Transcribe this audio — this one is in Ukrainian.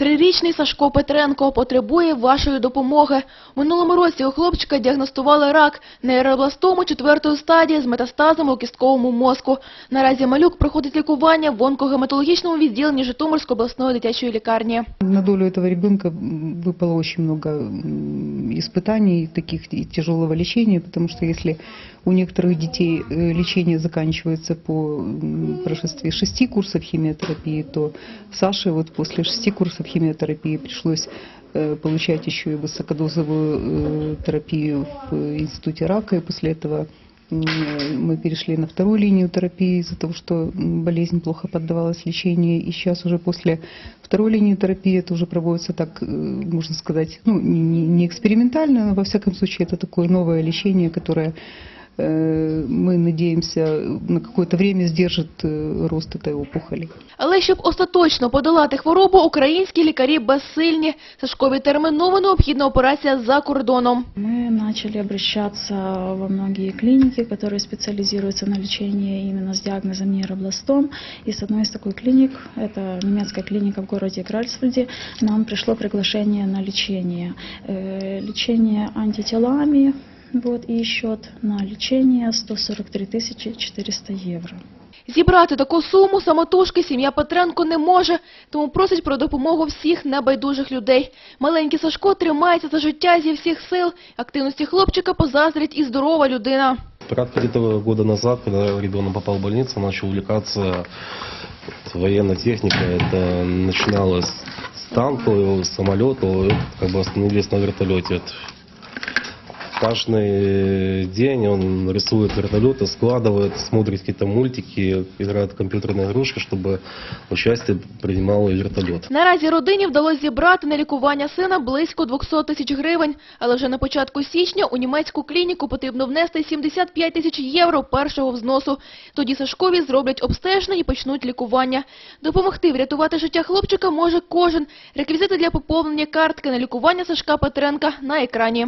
Трирічний Сашко Петренко потребує вашої допомоги. Минулому році у хлопчика діагностували рак нейробластому четвертої стадії з метастазами у кістковому мозку. Наразі малюк проходить лікування в онкогематологічному відділенні Житомирської обласної дитячої лікарні. На долю этого ребенка м, выпало очень много м, испытаний, таких и тяжелого лечения, потому что если у некоторых детей э, лечение заканчивается по м, прошествии шести курсов химиотерапии, то Саше вот после шести курсов химиотерапии пришлось э, получать еще и высокодозовую э, терапию в э, институте рака, и после этого м, мы перешли на вторую линию терапии из-за того, что м, болезнь плохо поддавалась лечению. И сейчас уже после второй линии терапии это уже проводится так, э, можно сказать, ну, не, не- не экспериментально, но во всяком случае это такое новое лечение, которое э, мы надеемся на какое-то время сдержит э, рост этой опухоли. Але щоб остаточно подолати хворобу, українські лікарі безсильні. Сашкові терміново необхідна операція за кордоном. Мы начали обращаться во многие клиники, которые специализируются на лечении именно с диагнозом нейробластом. И с одной из такой клиник, это немецкая клиника в городе Кральсфельде, нам пришло приглашение на лечение. Э, Лечение антителами, вот, и счет на лечение 143 400 евро. Зібрати таку суму самотужки сім'я Петренко не може, тому просить про допомогу всіх небайдужих людей. Маленький Сашко тримається за життя зі всіх сил. Активності хлопчика позаздрить і здорова людина. Порядка где-то года назад, когда ребенок попал в больницу, начал увлекаться военной техникой. Это начиналось с танков, самолетов, как бы остановились на вертолете Вот Каждый день он рисует вертолеты, складывает, смотрит какие-то мультики, играет в компьютерные игрушки, чтобы участие принимал и вертолет. Наразі родині вдалося зібрати на лікування сина близько 200 тисяч гривень. Але вже на початку січня у німецьку клініку потрібно внести 75 тисяч євро першого взносу. Тоді Сашкові зроблять обстеження і почнуть лікування. Допомогти врятувати життя хлопчика може кожен. Реквізити для поповнення картки на лікування Сашка Петренка на екрані.